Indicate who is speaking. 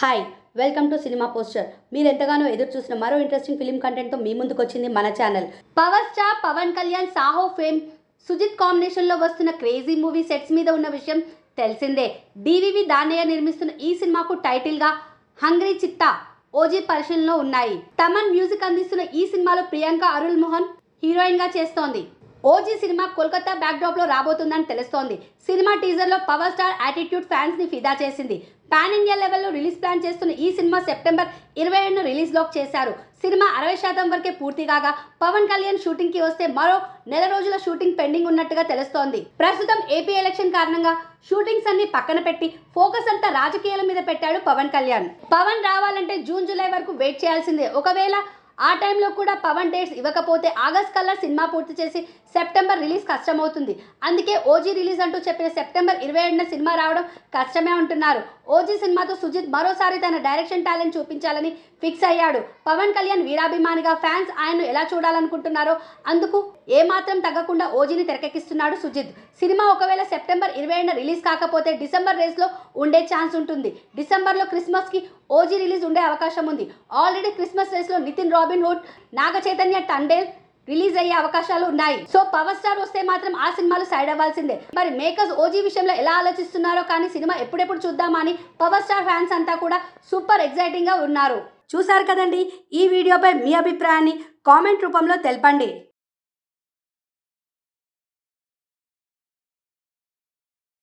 Speaker 1: Hi welcome to cinema poster మీరు ఎంతగానో ఎదురు చూసిన మరో ఇంట్రెస్టింగ్ ఫిలిం కంటెంట్తో మీ ముందుకు వచ్చింది మన channel power star Pawan Kalyan Saaho fame Sujeeth కాంబినేషన్లో వస్తున్న క్రేజీ మూవీ సెట్స్ మీద ఉన్న విషయం తెలిసిందే. డివివి దానయ్య నిర్మిస్తున్న ఈ సినిమాకు టైటిల్గా హంగ్రీ చిత్తా ఓజీ పరిశీలనలో ఉన్నాయి. తమన్ మ్యూజిక్ అందిస్తున్న ఈ సినిమాలో ప్రియాంక అరుల్ మోహన్ హీరోయిన్గా చేస్తోంది. ఓజీ సినిమా కోల్కతా బ్యాక్డ్రాప్లో రాబోతుందని తెలుస్తోంది. సినిమా టీజర్లో పవర్ స్టార్ యాటిట్యూడ్ ఫ్యాన్స్ని ఫిదా చేసింది. పాన్ ఇండియా లెవెల్లో రిలీజ్ ప్లాన్ చేస్తున్న ఈ సినిమా సెప్టెంబర్ ఇరవై ఏడును రిలీజ్ లోక్ చేశారు. సినిమా అరవై శాతం వరకే పూర్తి కాగా పవన్ కళ్యాణ్ షూటింగ్కి వస్తే మరో నెల రోజుల షూటింగ్ పెండింగ్ ఉన్నట్టుగా తెలుస్తోంది. ప్రస్తుతం ఏపీ ఎలక్షన్ కారణంగా షూటింగ్స్ అన్ని పక్కన పెట్టి ఫోకస్ అంతా రాజకీయాల మీద పెట్టాడు పవన్ కళ్యాణ్. పవన్ రావాలంటే జూన్ జూలై వరకు వెయిట్ చేయాల్సిందే. ఒకవేళ ఆ టైంలో కూడా పవన్ డేట్స్ ఇవ్వకపోతే ఆగస్ట్ కల్లా సినిమా పూర్తి చేసి సెప్టెంబర్ రిలీజ్ కష్టమవుతుంది. అందుకే ఓజీ రిలీజ్ అంటూ చెప్పిన సెప్టెంబర్ ఇరవై ఏడున సినిమా రావడం కష్టమే అంటున్నారు. ఓజీ సినిమాతో సుజిత్ మరోసారి తన డైరెక్షన్ టాలెంట్ చూపించాలని ఫిక్స్ అయ్యాడు. పవన్ కళ్యాణ్ వీరాభిమానిగా ఫ్యాన్స్ ఆయన్ను ఎలా చూడాలనుకుంటున్నారో అందుకు ఏమాత్రం తగ్గకుండా ఓజీని తెరకెక్కిస్తున్నాడు సుజిత్. సినిమా ఒకవేళ సెప్టెంబర్ ఇరవై ఏడున రిలీజ్ కాకపోతే డిసెంబర్ రేస్లో ఉండే ఛాన్స్ ఉంటుంది. డిసెంబర్లో క్రిస్మస్కి ఓజీ రిలీజ్ ఉండే అవకాశం ఉంది. ఆల్రెడీ క్రిస్మస్ రేస్లో Nithin Robin Hood Naga Chaitanya Thandel release అయ్యే అవకాశాలు ఉన్నాయి. సో పవర్ స్టార్ వస్తే మాత్రం ఆ సినిమాలు సైడ్ అవ్వాల్సిందే. మరి మేకర్స్ ఓజీ విషయంలో ఎలా ఆలోచిస్తున్నారో కానీ సినిమా ఎప్పుడెప్పుడు చూద్దామా అని పవర్ స్టార్ ఫ్యాన్స్ అంతా కూడా సూపర్ ఎగ్జైటింగ్గా ఉన్నారు. చూశారు కదండి ఈ వీడియోపై మీ అభిప్రాయాన్ని కామెంట్ రూపంలో తెలపండి.